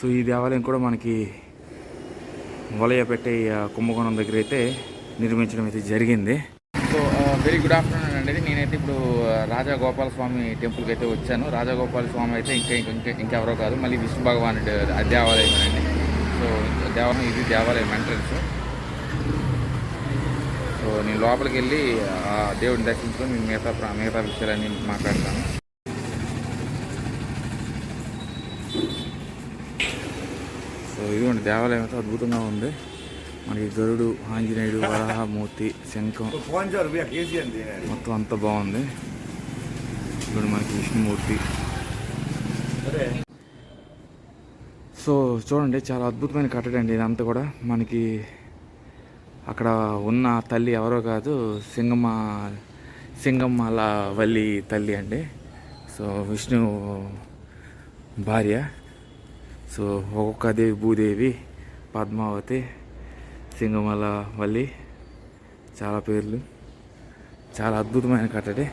So ఈ దేవాలయం కూడా మనకి వలయపెట్టే పెట్టే కుంభకోణం దగ్గర అయితే నిర్మించడం అయితే జరిగింది. సో వెరీ గుడ్ ఆఫ్టర్నూన్ అండి. నేనైతే ఇప్పుడు ఆ, స్వామి టెంపుల్కి అయితే వచ్చాను. రాజాగోపాల స్వామి అయితే ఇంకా ఇంకా ఇంకా ఇంకెవరో కాదు. మళ్ళీ విష్ణు భగవాన్ ఆ దేవాలయం అండి సో దేవాలయం ఇది దేవాలయం ఎంట్రన్స్. సో నేను లోపలికి వెళ్ళి ఆ దేవుడిని దర్శించుకొని నేను మిగతా ప్రా- మిగతా విషయాలన్నీ మాట్లాడతాను. సో ఇదిగోండి దేవాలయం అయితే అద్భుతంగా ఉంది. మనకి గరుడు ఆంజనేయుడు వరాహమూర్తి శంఖం మొత్తం అంత బాగుంది. ఇప్పుడు మనకి విష్ణుమూర్తి. సో చూడండి చాలా అద్భుతమైన కట్టడం అండి ఇదంతా కూడా. మనకి అక్కడ ఉన్న తల్లి ఎవరో కాదు సింగమ్మ సింగమ్మల వల్లి తల్లి అండి. సో విష్ణు భార్య. సో ఒక్కొక్క దేవి భూదేవి పద్మావతి సింగమల వల్లి చాలా పేర్లు. చాలా అద్భుతమైన కట్టడి.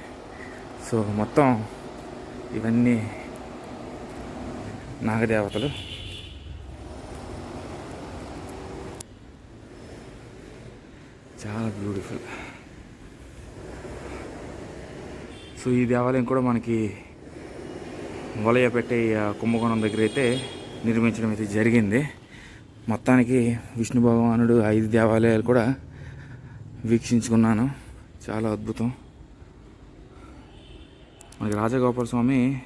సో మొత్తం ఇవన్నీ నాగదేవతలు. చాలా బ్యూటిఫుల్. సో ఈ దేవాలయం కూడా మనకి వలయ పెట్టే కుంభకోణం దగ్గర అయితే నిర్మించడం అయితే జరిగింది. మొత్తానికి విష్ణు భగవానుడు ఐదు దేవాలయాలు కూడా వీక్షించుకున్నాను. చాలా అద్భుతం. మనకి రాజగోపాల స్వామి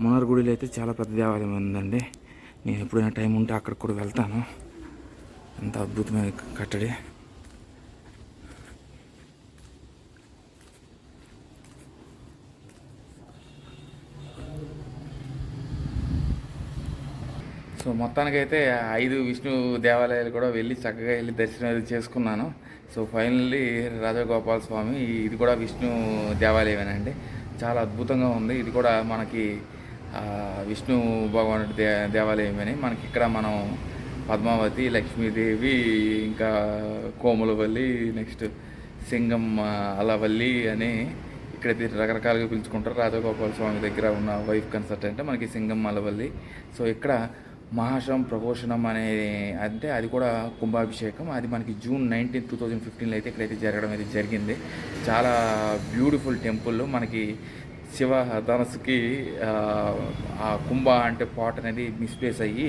మునర్గుడిలో అయితే చాలా పెద్ద దేవాలయం ఉందండి. నేను ఎప్పుడైనా టైం ఉంటే అక్కడికి కూడా వెళ్తాను. అంత అద్భుతమైన కట్టడి. సో మొత్తానికైతే ఐదు విష్ణు దేవాలయాలు కూడా వెళ్ళి చక్కగా వెళ్ళి దర్శనం అది చేసుకున్నాను. సో ఫైనల్లీ రాజగోపాల స్వామి ఇది కూడా విష్ణు దేవాలయమేనండి చాలా అద్భుతంగా ఉంది. ఇది కూడా మనకి విష్ణు భగవానుడి దే దేవాలయమని. మనకి ఇక్కడ మనం పద్మావతి లక్ష్మీదేవి ఇంకా కోములవల్లి నెక్స్ట్ సింగం అలవల్లి అని ఇక్కడ రకరకాలుగా పిలుచుకుంటారు. రాజగోపాల స్వామి దగ్గర ఉన్న వైఫ్ కన్సల్టెంట్ మనకి సింగం అలవల్లి. సో ఇక్కడ మహాశ్రమం ప్రపోషణం అనేది అంటే అది కూడా కుంభాభిషేకం. అది మనకి జూన్ నైన్టీన్ టూ థౌజండ్ ఫిఫ్టీన్లో అయితే ఇక్కడైతే జరగడం అయితే జరిగింది. చాలా బ్యూటిఫుల్ టెంపుల్ మనకి శివ ధనస్సుకి ఆ, ఆ కుంభ అంటే పాట్ అనేది మిస్ప్లేస్ అయ్యి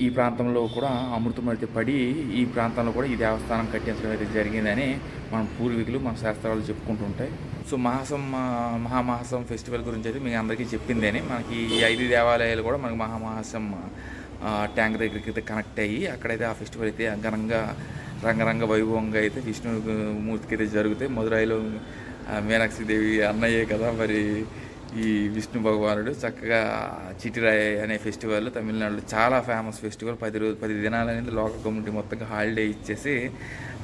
ఈ ప్రాంతంలో కూడా అమృతం అయితే పడి ఈ ప్రాంతంలో కూడా ఈ దేవస్థానం కట్టించడం అయితే జరిగిందని మన పూర్వీకులు మన శాస్త్రాలు చెప్పుకుంటూ ఉంటాయి సో మహాసం మహామహాసం ఫెస్టివల్ గురించి అయితే మీకు అందరికీ చెప్పిందేని మనకి ఈ ఐదు దేవాలయాలు కూడా మనకి మహామహాసం ట్యాంక్ దగ్గరికి అయితే కనెక్ట్ అయ్యి అక్కడైతే ఆ ఫెస్టివల్ అయితే ఘనంగా రంగరంగ వైభవంగా అయితే విష్ణు మూర్తికి అయితే జరుగుతాయి. మదురైలో మీనాక్షిదేవి మీనాక్షి దేవి అన్నయ్యే కదా మరి ఈ విష్ణు భగవానుడు చక్కగా చిటిరాయ్ అనే ఫెస్టివల్ తమిళనాడులో చాలా ఫేమస్ ఫెస్టివల్. పది రోజు పది దినాలు అనేది లోకల్ కమ్యూనిటీ మొత్తంగా హాలిడే ఇచ్చేసి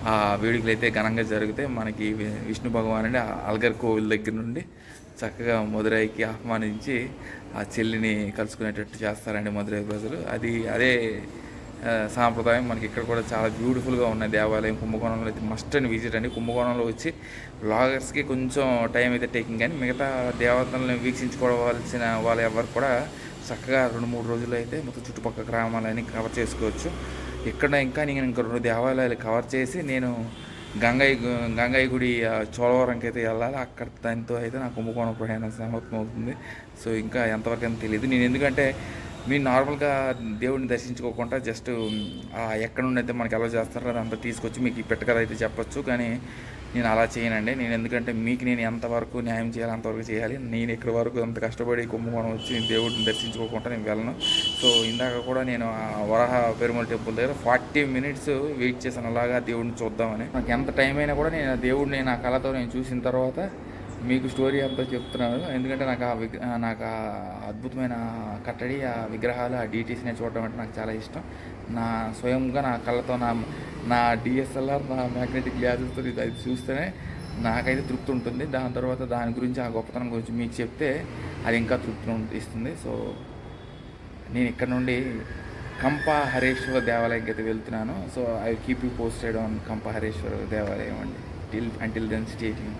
ఆ వేడుకలు అయితే ఘనంగా జరిగితే మనకి విష్ణు భగవానుడి ఆ అల్గర్ కోవిల్ దగ్గర నుండి చక్కగా మదురైకి ఆహ్వానించి ఆ చెల్లిని కలుసుకునేటట్టు చేస్తారండి మదురై ప్రజలు. అది అదే సాంప్రదాయం మనకి ఇక్కడ కూడా చాలా బ్యూటిఫుల్గా ఉన్నాయి. దేవాలయం కుంభకోణంలో అయితే మస్ట్ అండ్ విజిట్ అండి. కుంభకోణంలో వచ్చి బ్లాగర్స్కి కొంచెం టైం అయితే టేకింగ్ కానీ మిగతా దేవతలను వీక్షించుకోవాల్సిన వాళ్ళు ఎవరు కూడా చక్కగా రెండు మూడు రోజులు అయితే మొత్తం చుట్టుపక్కల గ్రామాలన్నీ కవర్ చేసుకోవచ్చు. ఇక్కడ ఇంకా నేను ఇంకా రెండు దేవాలయాలు కవర్ చేసి నేను గంగయ్య గు- గంగయ్య గుడి చోళవరంకి అయితే వెళ్ళాలి. అక్కడ దానితో అయితే నా కుంభకోణం ప్రయాణం సమాప్తం అవుతుంది సో ఇంకా ఎంతవరకు అని తెలియదు నేను ఎందుకంటే మీరు నార్మల్గా దేవుడిని దర్శించుకోకుండా జస్ట్ ఎక్కడ నుండి అయితే మనకి ఎలా చేస్తారో అదంతా తీసుకొచ్చి మీకు ఈ అయితే చెప్పొచ్చు. కానీ నేను అలా చేయనండి. నేను ఎందుకంటే మీకు నేను ఎంతవరకు న్యాయం చేయాలి అంతవరకు చేయాలి నేను ఇక్కడ వరకు అంత కష్టపడి కుంభకోణం వచ్చి నేను దేవుడిని దర్శించుకోకుండా నేను వెళ్ళను. సో ఇందాక కూడా నేను ఆ వరహ పెరుమల టెంపుల్ దగ్గర ఫార్టీ మినిట్స్ వెయిట్ చేశాను. అలాగా దేవుడిని చూద్దామని. నాకు ఎంత టైం అయినా కూడా నేను దేవుడిని నా కళతో నేను చూసిన తర్వాత మీకు స్టోరీ అంతా చెప్తున్నాను ఎందుకంటే నాకు ఆ విగ్ నాకు ఆ అద్భుతమైన కట్టడి ఆ విగ్రహాలు ఆ డీటీస్ని చూడడం అంటే నాకు చాలా ఇష్టం. నా స్వయంగా నా కళ్ళతో నా నా డిఎస్ఎల్ఆర్ నా మ్యాగ్నెటిక్ గ్లాసెస్తో ఇది అది చూస్తేనే నాకైతే తృప్తి ఉంటుంది. దాని తర్వాత దాని గురించి ఆ గొప్పతనం గురించి మీకు చెప్తే అది ఇంకా తృప్తి ఇస్తుంది. సో నేను ఇక్కడ నుండి కంప హరేశ్వర దేవాలయంకి అయితే వెళ్తున్నాను. So I keep you posted on కంప హరేశ్వర దేవాలయం అండి. Till until then stating